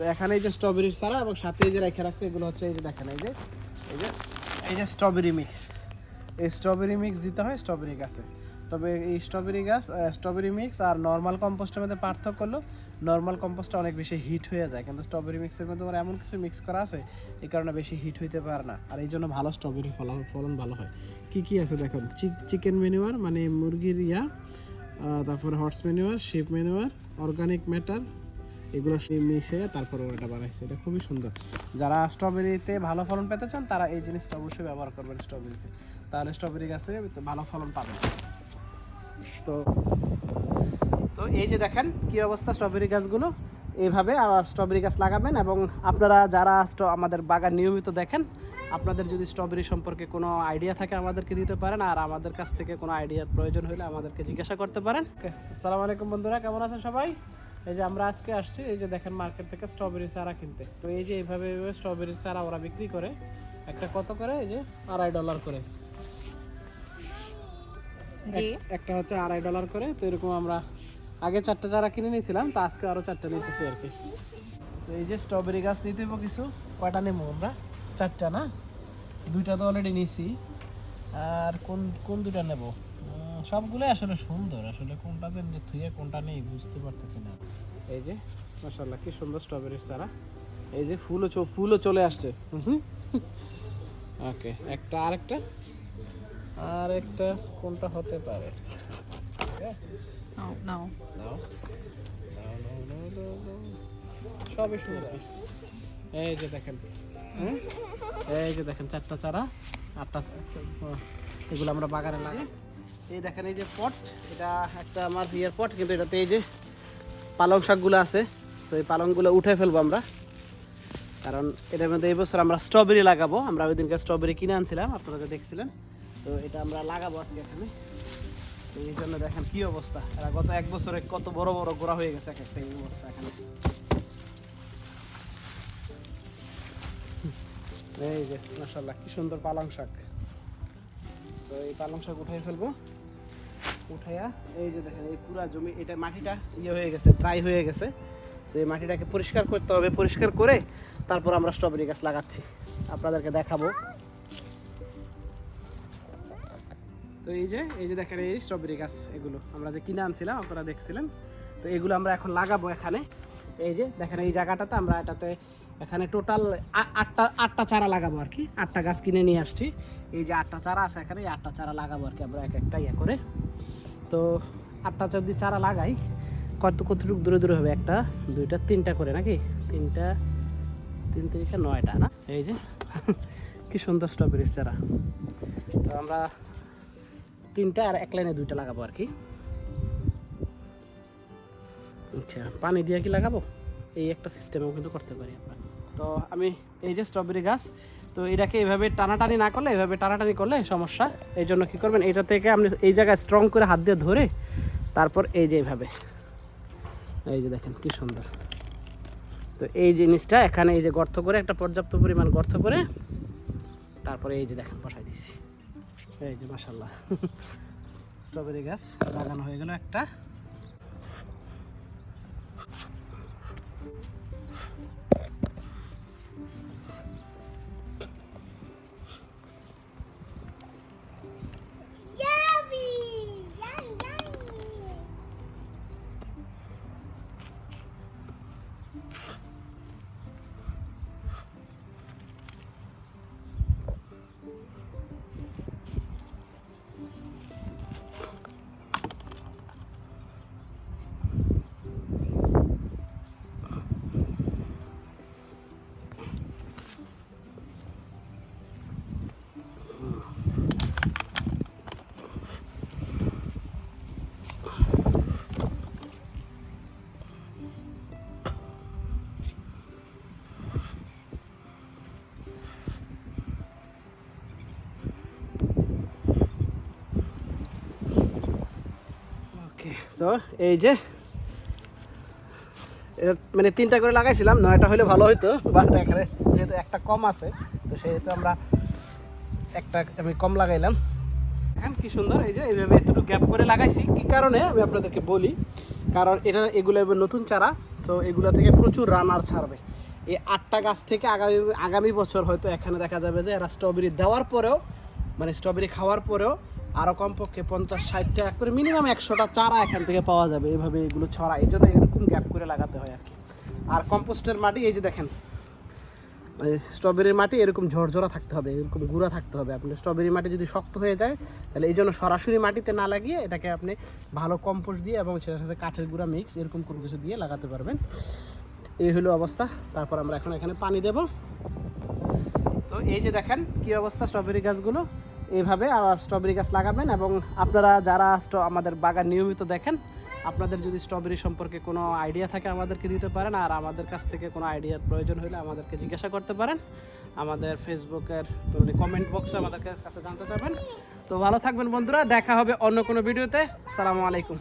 তো এখানে এই যে স্ট্রবেরির চারা এবং সাথে এই যে রেখে রাখছে, এগুলো হচ্ছে এই যে দেখেন, এই যে এই যে এই যে স্ট্রবেরি মিক্স এই স্ট্রবেরি মিক্স দিতে হয় স্ট্রবেরি গাছে। তবে এই স্ট্রবেরি গাছ স্ট্রবেরি মিক্স আর নর্মাল কম্পোস্টের মধ্যে পার্থক্য হলো নর্মাল কম্পোস্টটা অনেক বেশি হিট হয়ে যায়। কিন্তু স্ট্রবেরি মিক্সের মধ্যে ওরা এমন কিছু মিক্স করা আছে, এই কারণে বেশি হিট হইতে পারে না। আর এই জন্য ভালো স্ট্রবেরি ফলন ফলন ভালো হয়। কি কি আছে দেখুন? চিকেন মেনুয়ার মানে মুরগির ইয়া তারপরে horse manure sheep manure organic matter এগুলো মিশে তারপরে ওটা বানাইছে। এটা খুবই সুন্দর। যারা স্ট্রবেরিতে ভালো ফলন পেতে চান, তারা এই জিনিসটা অবশ্যই ব্যবহার করবেন স্ট্রবেরিতে। তাহলে স্ট্রবেরি গাছে ভালো ফলন পাবেন। তো তো এই যে দেখেন কি অবস্থা স্ট্রবেরি গাছগুলো। এইভাবে স্ট্রবেরি গাছ লাগাবেন এবং আপনারা যারা আমাদের বাগান নিয়মিত দেখেন, আপনাদের যদি স্ট্রবেরি সম্পর্কে কোনো আইডিয়া থাকে, আমাদেরকে দিতে পারেন। আর আমাদের কাছ থেকে কোনো আইডিয়ার প্রয়োজন হলে আমাদেরকে জিজ্ঞাসা করতে পারেন। আসসালামু আলাইকুম বন্ধুরা, কেমন আছেন সবাই? এই যে আমরা আজকে আসছি এই যে দেখেন মার্কেট থেকে স্ট্রবেরি চারা কিনতে। তো এই যে এইভাবে এইভাবে স্ট্রবেরির চারা ওরা বিক্রি করে একটা কত করে? এই যে আড়াই ডলার করে। একটা হচ্ছে আড়াই ডলার করে। তো এরকম আমরা আগে চারটে চারা কিনে নিয়েছিলাম তো আজকে আরও চারটে নিতেছি আর কি। তো এই যে স্ট্রবেরি গাছ নিতে হইব কিছু কয়টা নেব আমরা? চারটা না? দুইটা তো অলরেডি নিছি। আর কোন কোন দুইটা নেব? সবগুলো আসলে সুন্দর। আসলে কোনটা যে থুয়ে কোনটা নেই বুঝতে পারতেছি না। এই যে মাসাল্লাহ কি সুন্দর স্ট্রবেরির চারা। এই যে ফুলও ফুলও চলে আসছে। ওকে একটা আরেকটা। আর একটা কোনটা হতে পারে? নাও নাও, নাও। সবই সুন্দর। এই যে দেখেন? এই যে দেখেন চারটা চারা আটটা এগুলো আমরা বাগানে লাগে এই দেখেন, এই যে পট এটা একটা আমার বিয়ের পট কিন্তু এটাতে এই যে পালং শাকগুলো আছে, তো এই পালংগুলো উঠে ফেলব আমরা। কারণ এটার মধ্যে এই বছর আমরা স্ট্রবেরি লাগাবো, আমরা ওই দিনকে স্ট্রবেরি কিনে আনছিলাম, আপনারা দেখছিলেন, তো এটা আমরা লাগাবো আজকে এখানে। তো এই জন্য দেখেন কি অবস্থা, এরা গত এক বছরে কত বড় বড় গোড়া হয়ে গেছে, এক একটা এই অবস্থা এখানে। এই যে মাসাল্লাহ কি সুন্দর পালং শাক। তো এই পালং শাক উঠাই ফেলব। উঠাইয়া এই যে দেখেন, এই পুরা জমি, এটা মাটিটা ইয়ে হয়ে গেছে ড্রাই হয়ে গেছে। তো এই মাটিটাকে পরিষ্কার করতে হবে, পরিষ্কার করে তারপর আমরা স্ট্রবেরি গাছ লাগাচ্ছি। আপনাদেরকে দেখাবো। তো এই যে এই যে দেখেন, এই স্ট্রবেরি গাছ এগুলো। আমরা যে কিনে আনছিলাম, আপনারা দেখছিলেন। তো এগুলো আমরা এখন লাগাবো এখানে। এই যে, দেখেন, এই জায়গাটাতে আমরা এটাতে এখানে টোটাল আটটা আটটা চারা লাগাবো আর কি। আটটা গাছ কিনে নিয়ে আসছি। এই যে আটটা চারা আছে এখানে, এই আটটা চারা লাগাবো আর কি আমরা এক একটা ইয়ে করে। তো আটটা যদি চারা লাগাই কত কতটুকু দূরে দূরে হবে? একটা, দুইটা, তিনটা করে নাকি? তিনটা, তিন তিনটা নয়টা, না? এই যে, কি সুন্দর স্ট্রবেরির চারা। তো আমরা তিনটা আর এক লাইনে দুইটা লাগাবো আর কি। আচ্ছা পানি দিয়ে কি লাগাবো? এই একটা সিস্টেমেও কিন্তু করতে পারি আমরা। তো আমি এই যে স্ট্রবেরি গাছ তো এটাকে এইভাবে টানাটানি না করলে এইভাবে টানাটানি করলে সমস্যা। এই জন্য কী করবেন এইটা থেকে আপনি এই জায়গায় স্ট্রং করে হাত দিয়ে ধরে তারপর এই যে এইভাবে এই যে দেখেন কি সুন্দর। তো এই জিনিসটা এখানে এই যে গর্ত করে, একটা পর্যাপ্ত পরিমাণ গর্ত করে তারপরে এই যে দেখেন বসাই দিচ্ছি এই যে মাসাল্লাহ স্ট্রবেরি গাছ লাগানো হয়ে গেল একটা। ওকে তো এই যে এটা মানে তিনটা করে লাগাইছিলাম, নয়টা হলে ভালো হতো বাট এখানে যেহেতু একটা কম আছে, তো সেহেতু আমরা একটা, আমি কম লাগাইলাম। এখন কি সুন্দর, এই যে, এইভাবে একটু গ্যাপ করে লাগাইছি। কি কারণে? আমি আপনাদেরকে বলি, কারণ এটা, এগুলো এবার নতুন চারা সো এগুলো থেকে প্রচুর রানার ছাড়বে। এই আটটা গাছ থেকে আগামী আগামী বছর হয়তো এখানে দেখা যাবে যে এরা স্ট্রবেরি দেওয়ার পরেও মানে স্ট্রবেরি খাওয়ার পরেও আরও কমপক্ষে পঞ্চাশ ষাটটা এক করে মিনিমাম একশোটা চারা এখান থেকে পাওয়া যাবে এইভাবে এগুলো ছড়া। এই জন্য এরকম গ্যাপ করে লাগাতে হয় আর কি। আর কম্পোস্টের মাটি, এই যে দেখেন স্ট্রবেরির মাটি, এরকম ঝরঝরা থাকতে হবে, এরকম গুঁড়া থাকতে হবে। আপনি স্ট্রবেরি মাটি যদি শক্ত হয়ে যায়, তাহলে এই জন্য সরাসরি মাটিতে না লাগিয়ে এটাকে আপনি ভালো কম্পোস্ট দিয়ে এবং সেটার সাথে কাঠের গুঁড়া মিক্স এরকম কোনো কিছু দিয়ে লাগাতে পারবেন। এই হলো অবস্থা। তারপর আমরা এখন এখানে পানি দেব। তো এই যে দেখেন কি অবস্থা স্ট্রবেরি গাছগুলো? এইভাবে স্ট্রবেরি গাছ লাগাবেন এবং আপনারা যারা আমাদের বাগান নিয়মিত দেখেন, আপনাদের যদি স্ট্রবেরি সম্পর্কে কোনো আইডিয়া থাকে আমাদেরকে দিতে পারেন আর আমাদের কাছ থেকে কোনো আইডিয়ার প্রয়োজন হলে আমাদেরকে জিজ্ঞাসা করতে পারেন। আমাদের ফেসবুকের মানে কমেন্ট বক্সে আমাদের কাছে জানতে চাবেন তো ভালো থাকবেন বন্ধুরা, দেখা হবে অন্য কোনো ভিডিওতে আসসালামু আলাইকুম।